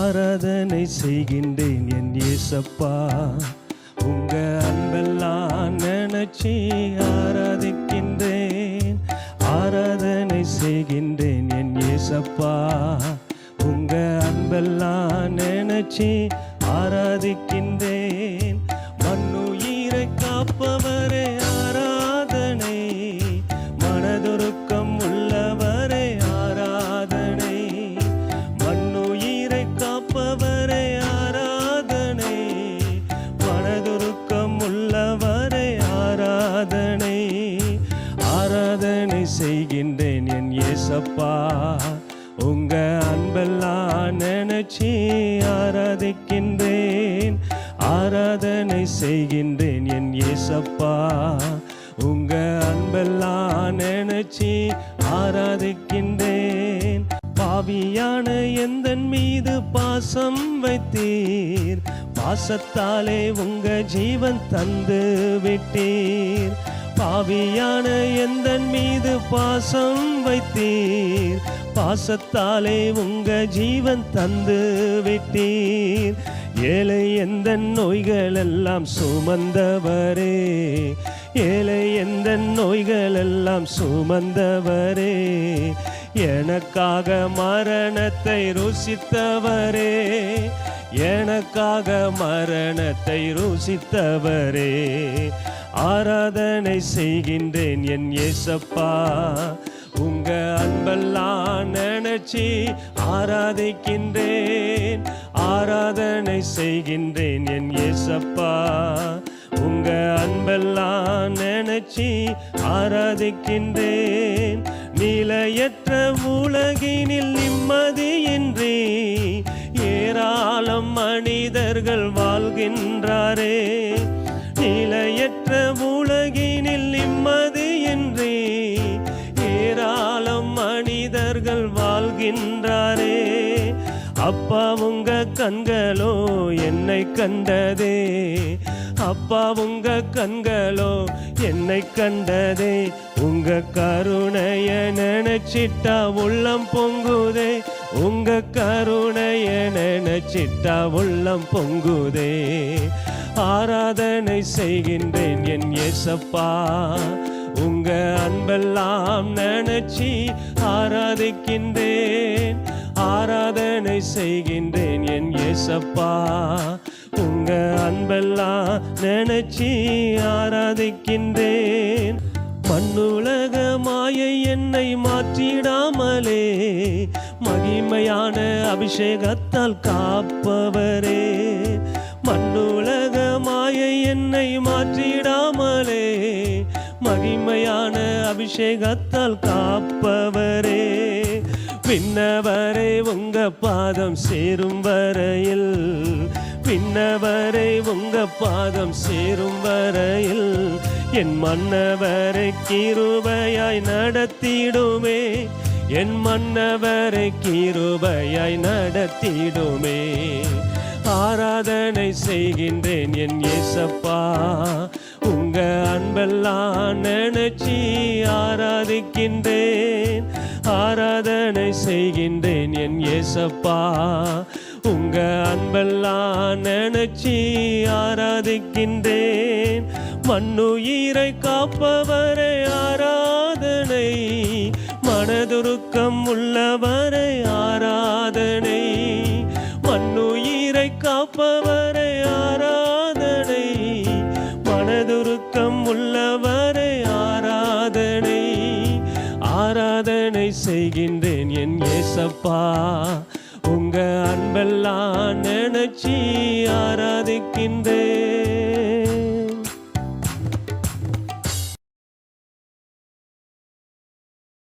ஆராதனை செய்கின்றேன் என் இயேசப்பா. உங்க அன்பெல்லாம் நினைச்சி ஆராதிக்கின்றேன். ஆராதனை செய்கின்றேன் என் இயேசப்பா. உங்க அன்பெல்லாம் நினைச்சி ஆராதிக்கின்றேன். அன்பெல்லாம் ஆராதிக்கின்றேன் ஆராதனை செய்கின்றேன் என் இயேசப்பா. உங்க அன்பெல்லாம் நினைச்சி ஆராதிக்கின்றேன். பாவியான எந்தன் மீது பாசம் வைத்தீர்? பாசத்தாலே உங்க ஜீவன் தந்து விட்டீர் பாவியான எந்தன் மீது பாசம் வைத்தீர்? பாசத்தாலே உங்க ஜீவன் தந்து விட்டீர். ஏழை எந்த நோய்களெல்லாம் சுமந்தவரே? ஏழை எந்த நோய்களெல்லாம் சுமந்தவரே? எனக்காக மரணத்தை ருசித்தவரே. எனக்காக மரணத்தை ருசித்தவரே ஆராதனை செய்கின்றேன் என் ஏசப்பா உங்க அன்பெல்லாம் நினைச்சி ஆராதிக்கின்றேன் ஆராதனை செய்கின்றேன் என் ஏசப்பா உங்க அன்பெல்லாம் நினைச்சி ஆராதிக்கின்றேன் நிலையற்ற உலகினில் நிம்மதியின்றி மனிதர்கள் வாழ்கின்றாரே. நிலையற்ற உலகினில் நிம்மதியின்றி ஏராளம் மனிதர்கள் வாழ்கின்றாரே. அப்பா உங்க கண்களோ என்னை கண்டதே. அப்பா உங்க கண்களோ என்னை கண்டதே. உங்க கருணைய நினைச்சிட்டா உள்ளம் பொங்குதே. உங்க கருணைய நினைச்சிட்டா உள்ளம் பொங்குதே. ஆராதனை செய்கின்றேன் என் இயேசப்பா. உங்க அன்பெல்லாம் நினைச்சி ஆராதிக்கின்றேன். ஆராதனை செய்கின்றேன் என் இயேசப்பா. உங்க அன்பெல்லாம் நினைச்சி ஆராதிக்கின்றேன். மண்ணுலக மாயை என்னை மாற்றிடாமலே. மகிமையான அபிஷேகத்தால் காப்பவரே. மண்ணுலக மாயை என்னை மாற்றிடாமலே. மகிமையான அபிஷேகத்தால் காப்பவரே. விண்ணவரே உங்க பாதம் சேரும் வரையில். பின்னவரை உங்க பாதம் சேரும் வரையில். என் மன்னவரை கிருபையாய் நடத்திடுமே. என் மன்னவரை கிருபையாய் நடத்திடுமே. ஆராதனை செய்கின்றேன் என் இயேசப்பா. உங்க அன்பெல்லாம் நினைச்சி ஆராதிக்கின்றேன். ஆராதனை செய்கின்றேன் என் இயேசப்பா. உங்க அன்பெல்லாம் நினைச்சி ஆராதிக்கின்றேன். மண்ணுயிரை காப்பவரை ஆராதனை. மனதுருக்கம் உள்ளவரை ஆராதனை. மண்ணுயிரை காப்பவரை ஆராதனை. மனதுருக்கம் உள்ளவரை ஆராதனை. ஆராதனை செய்கின்றேன் என் ஏசப்பா. உங்க அன்பெல்லாம் நினைச்சி ஆராதிக்கின்றேன்.